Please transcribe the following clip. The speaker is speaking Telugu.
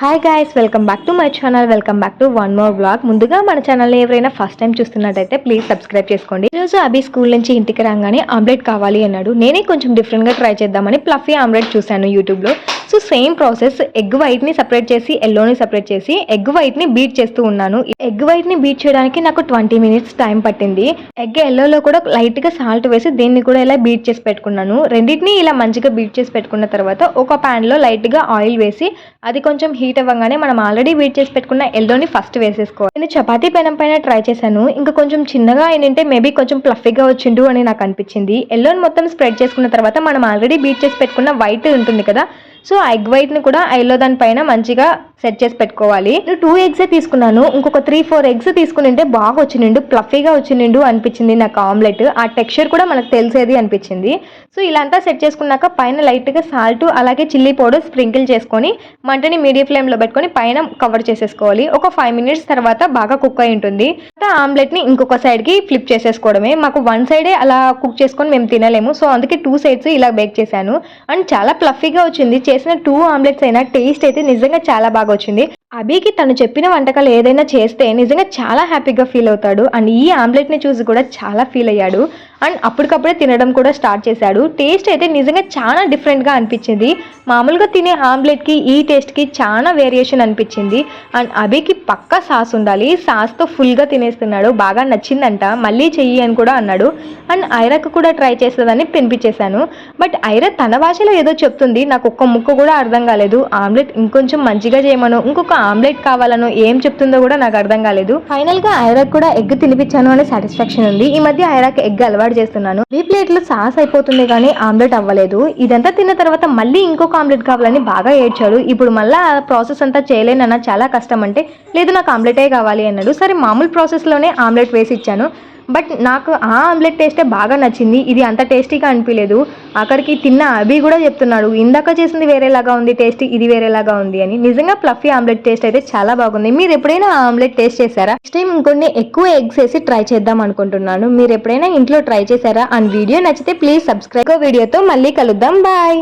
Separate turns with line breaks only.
Hi guys welcome back to my channel welcome back to one more blog ముందుగా మన ఛానల్ని ఎవరైనా ఫస్ట్ టైం చూస్తున్నట్టయితే ప్లీజ్ సబ్స్క్రైబ్ చేసుకోండి. ఈరోజు అభి స్కూల్ నుంచి ఇంటికి రాగానే ఆమ్లెట్ కావాలి అన్నాడు. నేనే కొంచెం డిఫరెంట్గా ట్రై చేద్దామని ప్లఫీ ఆమ్లెట్ చూశాను యూట్యూబ్లో సో సేమ్ ప్రాసెస్ ఎగ్ వైట్ని సపరేట్ చేసి ఎల్లోని సపరేట్ చేసి ఎగ్ వైట్ని బీట్ చేస్తూ ఉన్నాను. ఎగ్ వైట్ని బీట్ చేయడానికి నాకు ట్వంటీ మినిట్స్ టైం పట్టింది. ఎగ్ ఎల్లోలో కూడా లైట్గా సాల్ట్ వేసి దీన్ని కూడా ఇలా బీట్ చేసి పెట్టుకున్నాను. రెండింటిని ఇలా మంచిగా బీట్ చేసి పెట్టుకున్న తర్వాత ఒక ప్యాన్లో లైట్గా ఆయిల్ వేసి అది కొంచెం హీట్ అవ్వగానే మనం ఆల్రెడీ బీట్ చేసి పెట్టుకున్న ఎల్లోని ఫస్ట్ వేసేసుకోవాలి. నేను చపాతీ పెనం పైన ట్రై చేశాను. ఇంకా కొంచెం చిన్నగా ఏంటంటే మేబీ కొంచెం ప్లఫీగా వచ్చిండు అని నాకు అనిపించింది. ఎల్లోని మొత్తం స్ప్రెడ్ చేసుకున్న తర్వాత మనం ఆల్రెడీ బీట్ చేసి పెట్టుకున్న వైట్ ఉంటుంది కదా సో ఆ ఎగ్ వైట్ని కూడా ఎల్లో దానిపైన మంచిగా సెట్ చేసి పెట్టుకోవాలి. నేను టూ ఎగ్స్ తీసుకున్నాను. ఇంకొక త్రీ ఫోర్ ఎగ్స్ తీసుకునింటే బాగా వచ్చినిండు ప్లఫీగా వచ్చినిండు అనిపించింది నాకు ఆమ్లెట్. ఆ టెక్స్చర్ కూడా మనకు తెలిసేది అనిపించింది. సో ఇలా అంతా సెట్ చేసుకున్నాక పైన లైట్గా సాల్ట్ అలాగే చిల్లీ పౌడర్ స్ప్రింకిల్ చేసుకొని మంటని మీడియం ఫ్లేమ్లో పెట్టుకొని పైన కవర్ చేసేసుకోవాలి. ఒక ఫైవ్ మినిట్స్ తర్వాత బాగా కుక్ అయి ఉంటుంది. ఆమ్లెట్ని ఇంకొక సైడ్కి ఫ్లిప్ చేసేసుకోవడమే. మాకు వన్ సైడే అలా కుక్ చేసుకొని మేము తినలేము. సో అందుకే టూ సైడ్స్ ఇలా బేక్ చేశాను. అండ్ చాలా ప్లఫీగా వచ్చింది. చేసిన టూ ఆమ్లెట్స్ అయినా టేస్ట్ అయితే నిజంగా చాలా బాగా వచ్చింది. అభికి తను చెప్పిన వంటకాలు ఏదైనా చేస్తే నిజంగా చాలా హ్యాపీగా ఫీల్ అవుతాడు. అండ్ ఈ ఆమ్లెట్ని చూసి కూడా చాలా ఫీల్ అయ్యాడు. అండ్ అప్పటికప్పుడే తినడం కూడా స్టార్ట్ చేశాడు. టేస్ట్ అయితే నిజంగా చాలా డిఫరెంట్గా అనిపించింది. మామూలుగా తినే ఆమ్లెట్కి ఈ టేస్ట్కి చాలా వేరియేషన్ అనిపించింది. అండ్ అభికి పక్క సాస్ ఉండాలి. సాస్తో ఫుల్గా తినేస్తున్నాడు. బాగా నచ్చిందంట. మళ్ళీ చెయ్యి అని కూడా అన్నాడు. అండ్ ఐరాకు కూడా ట్రై చేస్తుందని తినిపించేశాను బట్ ఐరా తన భాషలో ఏదో చెప్తుంది. నాకు ఒక్క ముక్క కూడా అర్థం కాలేదు. ఆమ్లెట్ ఇంకొంచెం మంచిగా చేయమను. ఇంకొక ఆమ్లెట్ కావాలనో ఏం చెప్తుందో కూడా నాకు అర్థం కాలేదు. ఫైనల్గా ఐరాక్ కూడా ఎగ్ తినిపించాను అనే సాటిస్ఫాక్షన్ ఉంది. ఈ మధ్య ఐరాక్ ఎగ్ అలవాటు చేస్తున్నాను. ఈ ప్లేట్లో సాస్ అయిపోతుంది కానీ ఆమ్లెట్ అవ్వలేదు. ఇదంతా తిన్న తర్వాత మళ్ళీ ఇంకొక ఆమ్లెట్ కావాలని బాగా ఏడ్చాడు. ఇప్పుడు మళ్ళీ ఆ ప్రాసెస్ అంతా చేయలేనన్నా చాలా కష్టం అంటే లేదు నాకు ఆమ్లెటే కావాలి అన్నాడు. సరే మామూలు ప్రాసెస్లోనే ఆమ్లెట్ వేసి ఇచ్చాను. బట్ నాకు ఆ ఆమ్లెట్ టేస్టే బాగా నచ్చింది. ఇది అంత టేస్టీగా అనిపించలేదు అక్కడికి తిన్న అభి కూడా చెప్తున్నాడు ఇందాక చేసింది వేరేలాగా ఉంది టేస్ట్ ఇది వేరేలాగా ఉంది అని. నిజంగా ప్లఫీ ఆమ్లెట్ టేస్ట్ అయితే చాలా బాగుంది. మీరు ఎప్పుడైనా ఆమ్లెట్ టేస్ట్ చేశారా? నెక్స్ట్ టైం ఇంకొన్ని ఎక్కువ ఎగ్స్ వేసి ట్రై చేద్దాం అనుకుంటున్నాను. మీరు ఎప్పుడైనా ఇంట్లో ట్రై చేశారా? అండ్ వీడియో నచ్చితే ప్లీజ్ సబ్స్క్రైబ్ వీడియోతో మళ్ళీ కలుద్దాం. బాయ్.